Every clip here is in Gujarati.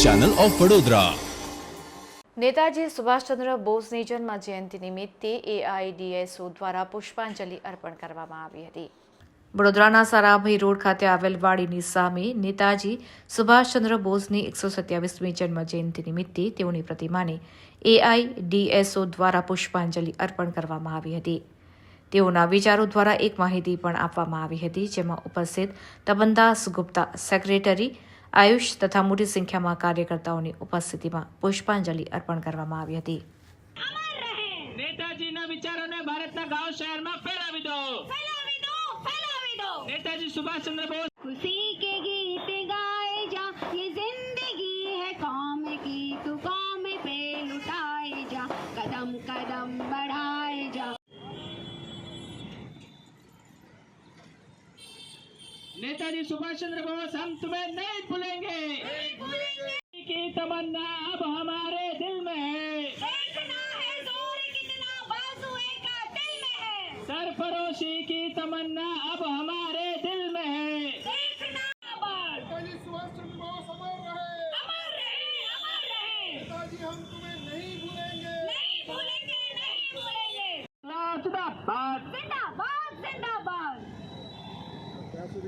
ચેનલ ઓફ વડોદરા નેતાજી સુભાષચંદ્ર બોઝની જન્મ જયંતિ નિમિત્તે એઆઈડીએસઓ દ્વારા પુષ્પાંજલિ અર્પણ કરવામાં આવી હતી. વડોદરાના સારાભાઈ રોડ ખાતે આવેલ વાડીની સામે નેતાજી સુભાષચંદ્ર બોઝની એકસો સત્યાવીસમી જન્મ જયંતિ નિમિત્તે તેઓની પ્રતિમાને એઆઈડીએસઓ દ્વારા પુષ્પાંજલિ અર્પણ કરવામાં આવી હતી. તેઓના વિચારો દ્વારા એક માહિતી પણ આપવામાં આવી હતી, જેમાં ઉપસ્થિત તબનદાસ ગુપ્તા સેક્રેટરી આયુષ તથા મોટી સંખ્યામાં કાર્યકર્તાઓની ઉપસ્થિતિમાં પુષ્પાંજલિ અર્પણ કરવામાં આવી હતી. નેતાજીના વિચારોને ભારતના ગાંવ શહેરમાં ફેલાવી દો! ફેલાવી દો! ફેલાવી દો! નેતાજી સુભાષચંદ્ર બોઝ ખુશી કે ગીત ગાય જા યે જિંદગી હે કામ કી તું કામ પે લૂટાય જા કદમ કદમ नेताजी सुभाष चंद्र बोस हम तुम्हें नहीं भूलेंगे। की तमन्ना अब हमारे दिल में है। देखना है ज़ोर कितना बाजुए का दिल में है। सरफरोशी की तमन्ना अब हमारे दिल में है। देखना आबाद नेताजी सुभाष चंद्र बोस अमर रहे। अमर रहे अमर रहे। नेताजी हम तुम्हें नहीं भूलेंगे। नहीं भूलेंगे नहीं भूलेंगे। जिंदाबाद। जिंदाबाद। આજે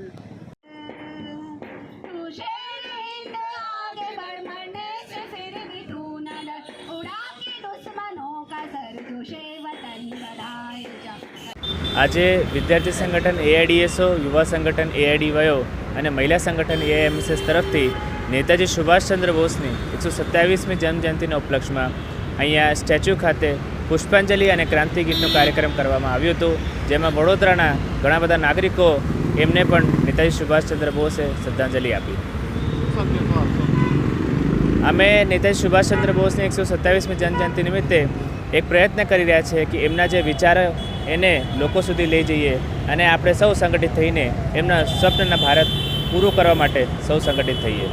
વિદ્યાર્થી સંગઠન એઆઈડીએસઓ યુવા સંગઠન એઆઈડીવાયો અને મહિલા સંગઠન એઆઈએમએસએસ તરફથી નેતાજી સુભાષચંદ્ર બોઝની એકસો સત્યાવીસમી જન્મજયંતિના ઉપલક્ષમાં અહીંયા સ્ટેચ્યુ ખાતે પુષ્પાંજલિ અને ક્રાંતિ ગીતનો કાર્યક્રમ કરવામાં આવ્યો હતો, જેમાં વડોદરાના ઘણા બધા નાગરિકો એમને પણ નેતાજી સુભાષચંદ્ર બોઝે શ્રદ્ધાંજલિ આપી. અમે નેતાજી સુભાષચંદ્ર બોઝની એકસો સત્તાવીસમી જન્મજયંતિ નિમિત્તે એક પ્રયત્ન કરી રહ્યા છે કે એમના જે વિચારો એને લોકો સુધી લઈ જઈએ અને આપણે સૌ સંગઠિત થઈને એમના સ્વપ્નના ભારત પૂરું કરવા માટે સૌ સંગઠિત થઈએ.